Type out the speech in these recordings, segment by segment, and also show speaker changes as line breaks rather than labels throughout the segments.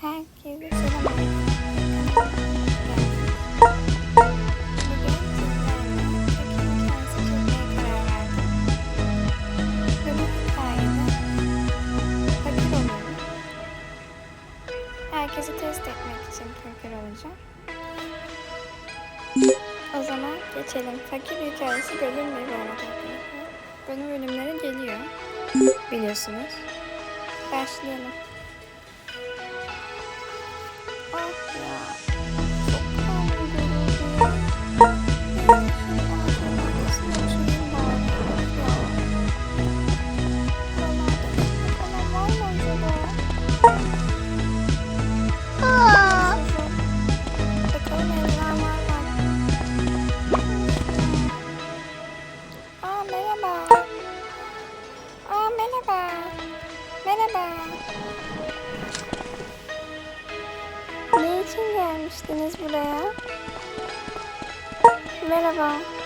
Herkese selam. Herkesi test etmek için fakir olacağım. O zaman geçelim. Fakir hikayesi bölüm bir bu arada. Bölüm bölümleri geliyor. Biliyorsunuz. Başlayalım. Yeah. gelmiştiniz buraya? Merhaba.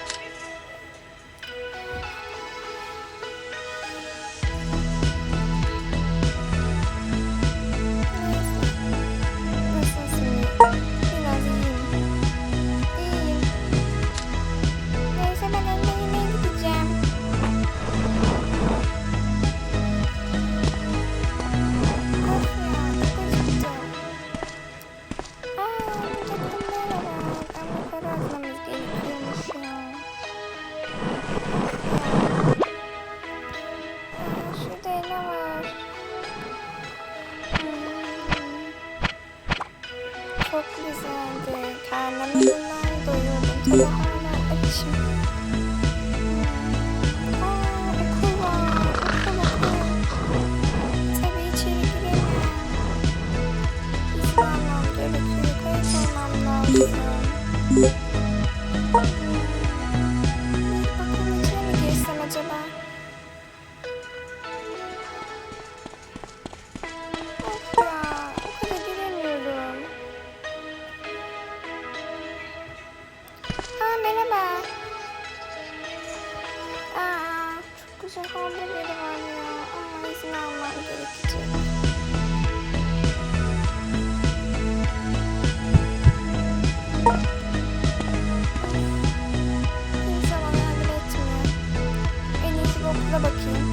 güzel hamburgeri var ya. Ama izin almam gerekecek. tadına bakayım.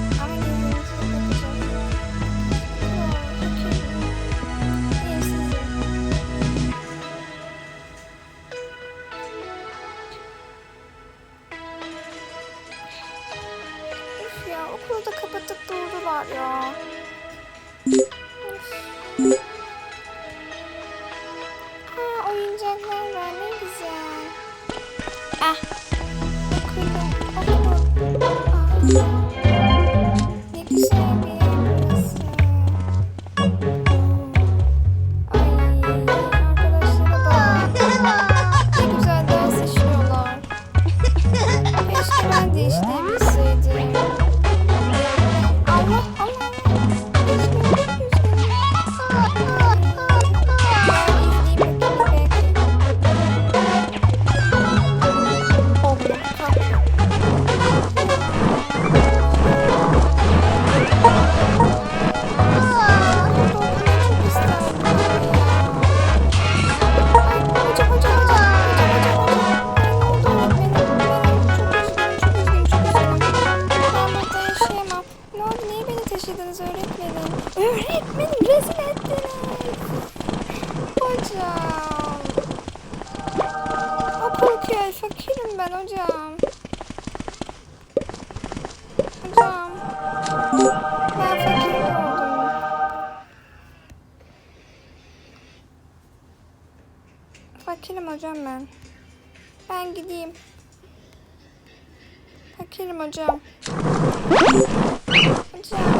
Rezil ettiniz. Hocam. Okul fakirim ben hocam. Hocam. Ben fakir oldum. Fakirim hocam ben. Ben gideyim. Fakirim hocam. Hocam.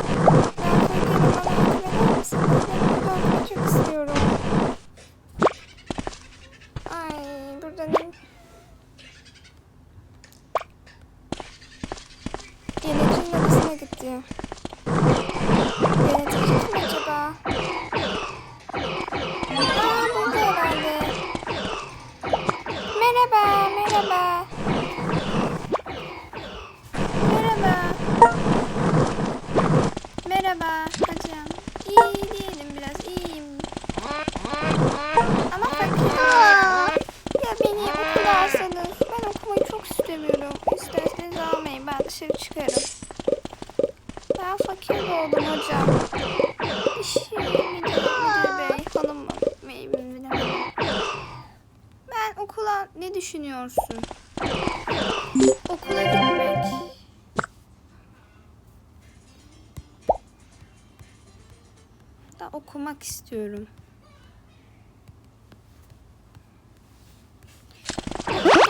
Yönetim odasına gitti. Yönetici kim acaba? Aa burada herhalde. Merhaba, merhaba. Merhaba. Merhaba. Şey, bilemedim. Ben okula ne düşünüyorsun? Okula gitmek. Da okumak istiyorum.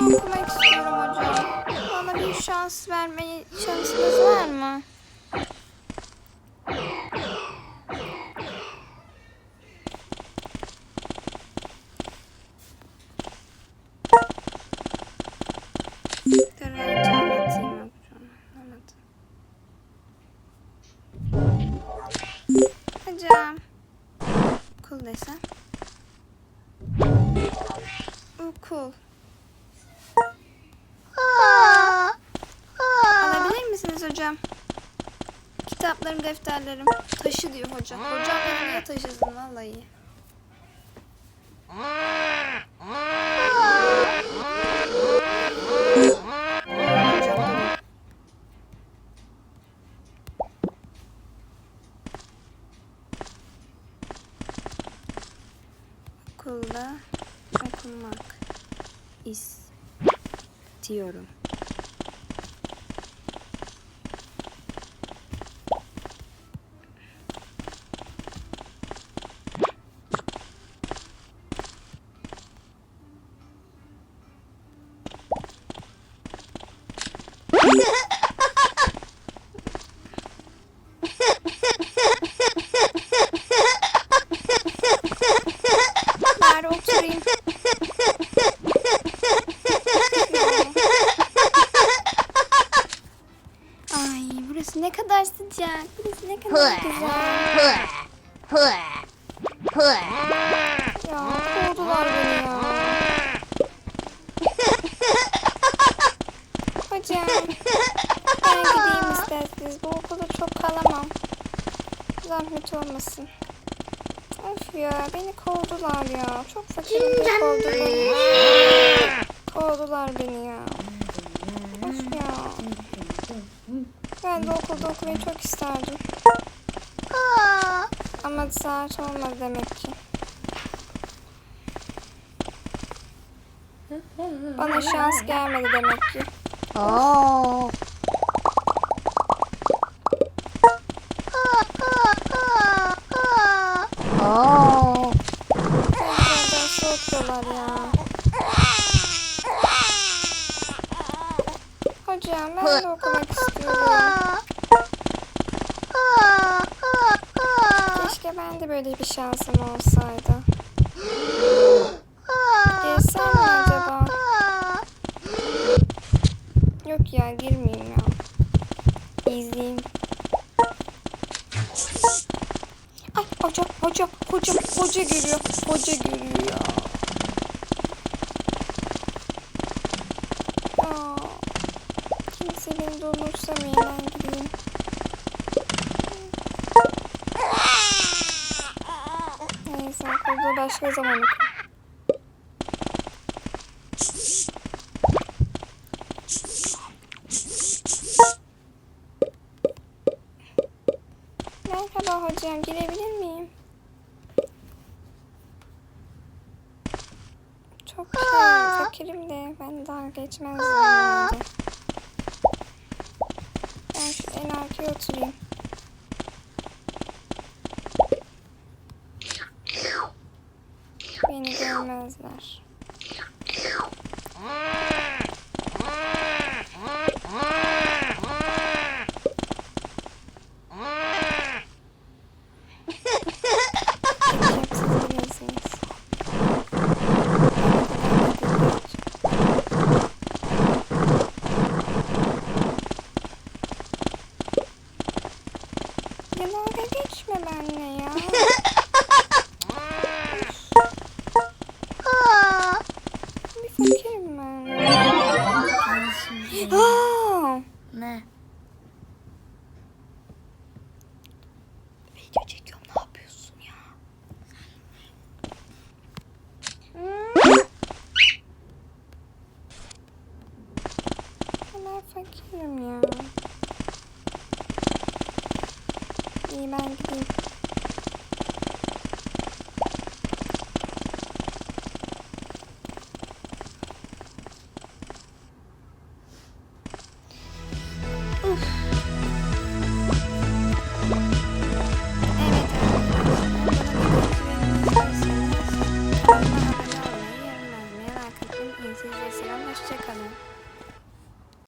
Okumak istiyorum hocam. Bana bir şans vermeye şansınız var mı? Hocam. Okul desem. Okul. Alabilir misiniz hocam? Kitaplarım, defterlerim. Taşı diyor hocam. Hocam beni niye taşısın vallahi. Zahmet olmasın. Of ya beni kovdular ya. Çok fakirim diye kovdular. Kovdular beni ya. Of ya. Ben de okulda okumayı çok isterdim. Ama saat olmadı demek ki. Bana şans gelmedi demek ki.
Oo. Oo.
Pencereden soğutuyorlar ya. Hocam ben de okumak istiyorum. Keşke ben de böyle bir şansım olsaydı. Girsem mi acaba? Yok ya girmeyeyim ya. İzleyeyim. Ay hoca hoca hoca hoca geliyor. Hoca geliyor ya. Aa, kimse beni de umursamıyor ben gideyim. Neyse okulda başka zaman okurum. Girebilir miyim? Çok şey, fakirim de ben daha geçmezdim herhalde. Ben şu en arkaya oturayım. Beni görmezler. Hep siz bilirsiniz. Ya dalga geçme benimle ya. Bir fakirim ben. Aa!
Ne?
Video çekiyorum ne yapıyorsun ya? Ben fakirim ya. İyi ben gideyim.